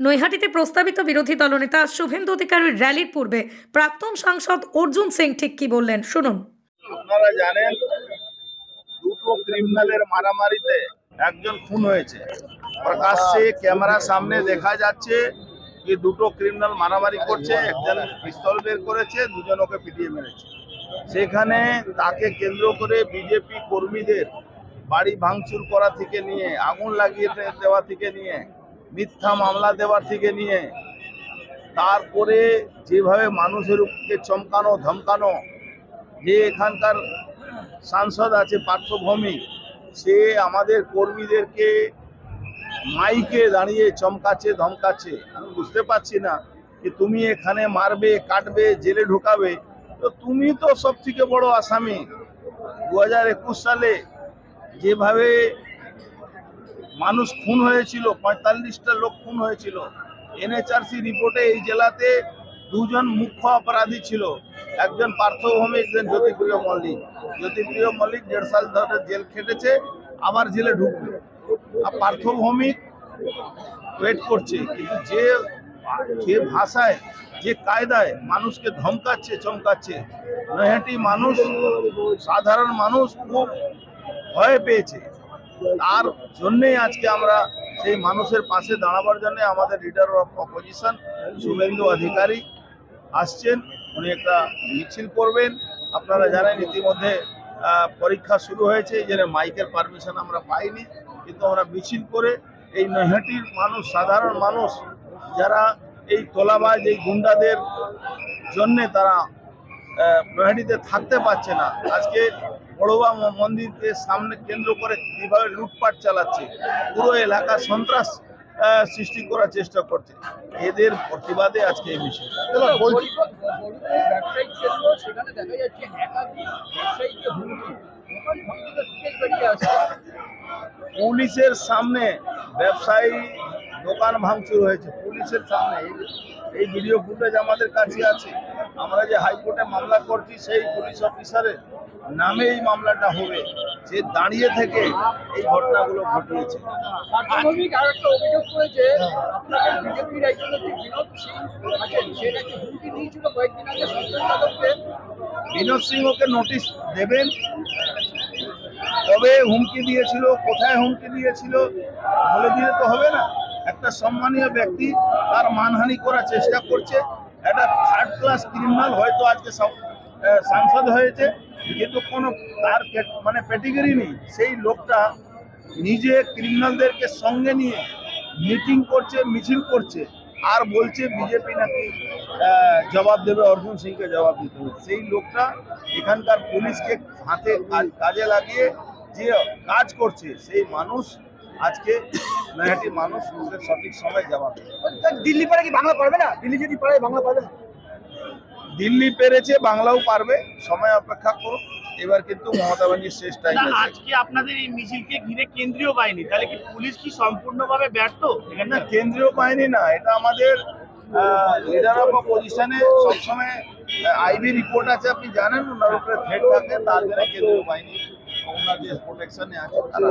নৈহাটিতে প্রস্তাবিত বিরোধী দলনেতা শুভেন্দু অধিকারীর র্যালির পূর্বে প্রাক্তন সাংসদ অর্জুন সিং ঠিক কি বললেন? শুনুন। আপনারা জানেন, দুটো ক্রিমিনালের মারামারিতে একজন খুন হয়েছে। প্রকাশ্যে ক্যামেরার সামনে দেখা যাচ্ছে যে দুটো ক্রিমিনাল মারামারি করছে, একজন পিস্তল বের করেছে, দুজন ওকে পিটিয়ে মেরেছে। সেখানে তাকে কেন্দ্র করে বিজেপি কর্মীদের বাড়ি ভাঙচুর করা থেকে নিয়ে, আগুন লাগিয়ে দেওয়া থেকে নিয়ে মিথ্যা মামলা দেওয়ার থেকে নিয়ে, তারপরে যেভাবে মানুষের উপরে চমকানো, ধমকানো, যে এখানকার সাংসদ আছে পার্থভূমি সে আমাদের কর্মীদেরকে মাইকে দাঁড়িয়ে চমকাচ্ছে, ধমকাচ্ছে। আমি বুঝতে পারছি না যে তুমি এখানে মারবে, কাটবে, জেলে ঢুকাবে। তো তুমি তো সব থেকে বড় আসামি। দু হাজার একুশ সালে যেভাবে মানুষ খুন হয়েছিল, পঁয়তাল্লিশটা লোক খুন হয়েছিল। এনএচআরসি রিপোর্টে এই জেলাতে দুজন মুখ্য অপরাধী ছিল, একজন পার্থভূমি একজন জ্যোতিপ্রিয় মল্লিক। জ্যোতিপ্রিয় মল্লিক দেড় সাল ধরে জেল খেটেছে, আবার জেলে ঢুকবে। আর পার্থভৌমিক ওয়েট করছে, কিন্তু যে যে ভাষায়, যে কায়দায় মানুষকে ধমকাচ্ছে, চমকাচ্ছে, নৈহাটি মানুষ, সাধারণ মানুষ খুব ভয় পেয়েছে। তার জন্যেই আজকে আমরা সেই মানুষের পাশে দাঁড়াবার জন্য আমাদের leader of opposition Suvendu Adhikari আসছেন। উনি একটা মিছিল করবেন। আপনারা জানেন, ইতিমধ্যে পরীক্ষা শুরু হয়েছে। এই জন্য মাইকের পারমিশন আমরা পাইনি। কিন্তু আমরা মিছিল করে এই নৈহাটির মানুষ, সাধারণ মানুষ, যারা এই তোলাবাজ, এই গুন্ডাদের জন্যে তারা নৈহাটিতে থাকতে পারছে না। আজকে বড়বা ম- মন্দিরকে সামনে কেন্দ্র করে কীভাবে লুটপাট চালাচ্ছে পুরো এলাকা সন্ত্রাস সৃষ্টি করার চেষ্টা করছে। এদের প্রতিবাদে আজকে এই আসছে। পুলিশের সামনে ব্যবসায়ী দোকান ভাঙচুর হয়েছে। পুলিশের সামনে এই- এই ভিডিও ফুটেজ আমাদের কাছে আছে। আমরা যে হাইকোর্টে মামলা করছি সেই পুলিশ অফিসারের নামে এই মামলাটা হবে যে দাঁড়িয়ে থেকে এই ঘটনাগুলো ঘটিয়েছে বিনোদ সিংহকে নোটিশ দেবেন কবে হুমকি দিয়েছিল কোথায় হুমকি দিয়েছিল বলে দিলে তো হবে না। একটা সম্মানীয় ব্যক্তি তার মানহানি করার চেষ্টা করছে একটা থার্ড ক্লাস ক্রিমিনাল হয়তো আজকে সাংসদ হয়েছে, কিন্তু কোনো তার মানে প্যাটেগরি নেই। সেই লোকটা নিজে ক্রিমিনালদেরকে সঙ্গে নিয়ে মিটিং করছে, মিছিল করছে, আর বলছে বিজেপি নাকি জবাব দেবে, অর্জুন সিংকে জবাব দিতে হবে। সেই লোকটা এখানকার পুলিশকে হাতে কাজ- লাগিয়ে যে কাজ করছে, সেই মানুষ আজকে নৈহাটি মানুষ সঠিক সময় জবাব দেবে। দিল্লি পারে কি বাংলা পারবে না? দিল্লি যদি পারে, বাংলা পারবে না। দিল্লি পেরেছে বাংলাও পারবে। সময় অপেক্ষা করুন এবার কিন্তু মমতা ব্যানার্জির শেষ টাইম আজকে আপনাদের এই মিছিলকে ঘিরে কেন্দ্রীয় বাহিনী তাহলে কি পুলিশ কি সম্পূর্ণভাবে ব্যর্থ? না কেন্দ্রীয় বাহিনী না এটা আমাদের লিডার অফ অপোজিশনে সবসময় আইবি রিপোর্ট আছে আপনি জানেন ওনার উপরে থ্রেট থাকে তার জন্য কেন্দ্রীয় বাহিনী ওনার যে প্রোটেকশনে আছে তারা